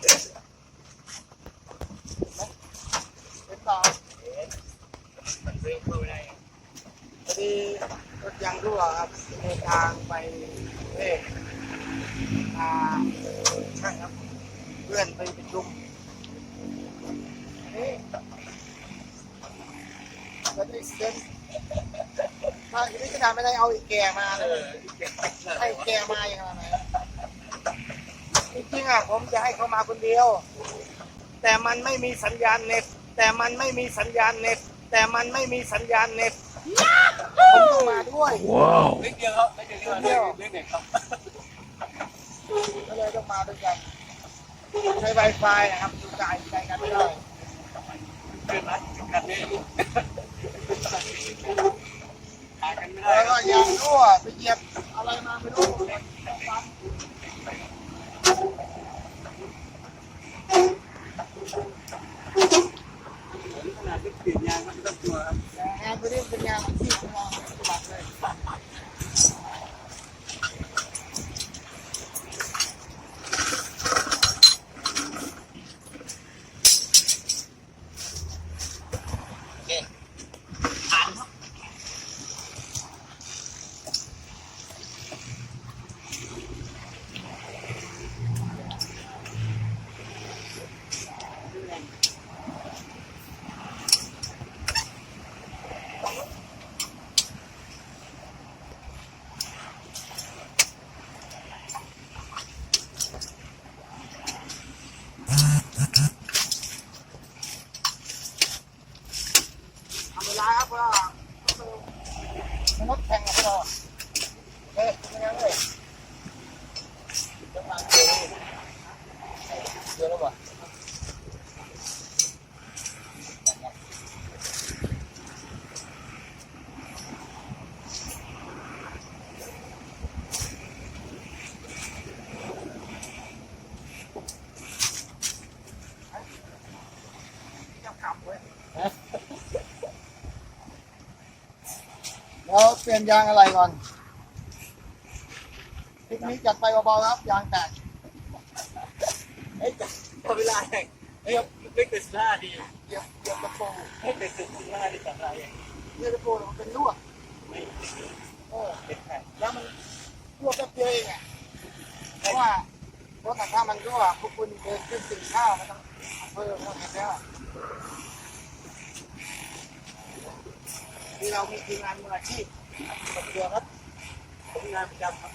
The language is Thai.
เป็นต่อมันเริ่มเข้าไปได้พอดีรถยางรั่วครับเดินทางไปเอ๊ะอ่าใช่ครับ เพื่อนไปประชุมนี่ก็ได้เซ็นถ้าอย่างนี้ขนาดไม่ได้เอาอีกแก่มาเอเลยอให้แกมาอย่างไรจริงๆ อะผมจะให้เขามาคนเดียว แต่มันไม่มีสัญญาณเน็ต แต่มันไม่มีสัญญาณเน็ต แต่มันไม่มีสัญญาณเน็ตผมต้องมาด้วยเล็กเดียวครับเล็กเดียวเดียวเล็กเด็กครับก็เลยต้องมาด้วยกันใช้ไวไฟนะครับดูจ่ายใจกันไม่ได้เกินนะกันนี้หากันไม่ได้แล้วคก็รับยางรั่วไปเหยียบอะไรมาไม่รู้ปั๊ม ขนาดที่ติดยางก็ไม่ต้องกลัวครับ งานตัวนี้เป็นงานที่ของเราปฏิบัติเลย ทำเวลาครับว่ามัน รถแข่งกับเราฮ้ยเป็นยังไงเลยจะมาเจอเจอแล้ววะจะกลับเว้ย แล้วเปลี่ยนยางอะไรก่อนคลิปนี้จัดไปเบาๆครับยางแตกเฮ้ยพอเวลาแข่งเฮ้ยเล็กแต่ซ่าดีเหยียบเหยียบตะปูเฮ้ยแต่ซ่าดีจังไรเหยียบตะปูมันเป็นรั่วไม่เออเป็นแข่งแล้วมันรั่วแป๊บเดียวเองอะเพราะว่ารถถ้ามันรั่วพวกคุณเดินขึ้นสิ่งข้าวมันต้องเพิ่มเท่านั้นแล้ว ที่เรามีทีมงานมืออาชีพตัวครับงานประจำครับ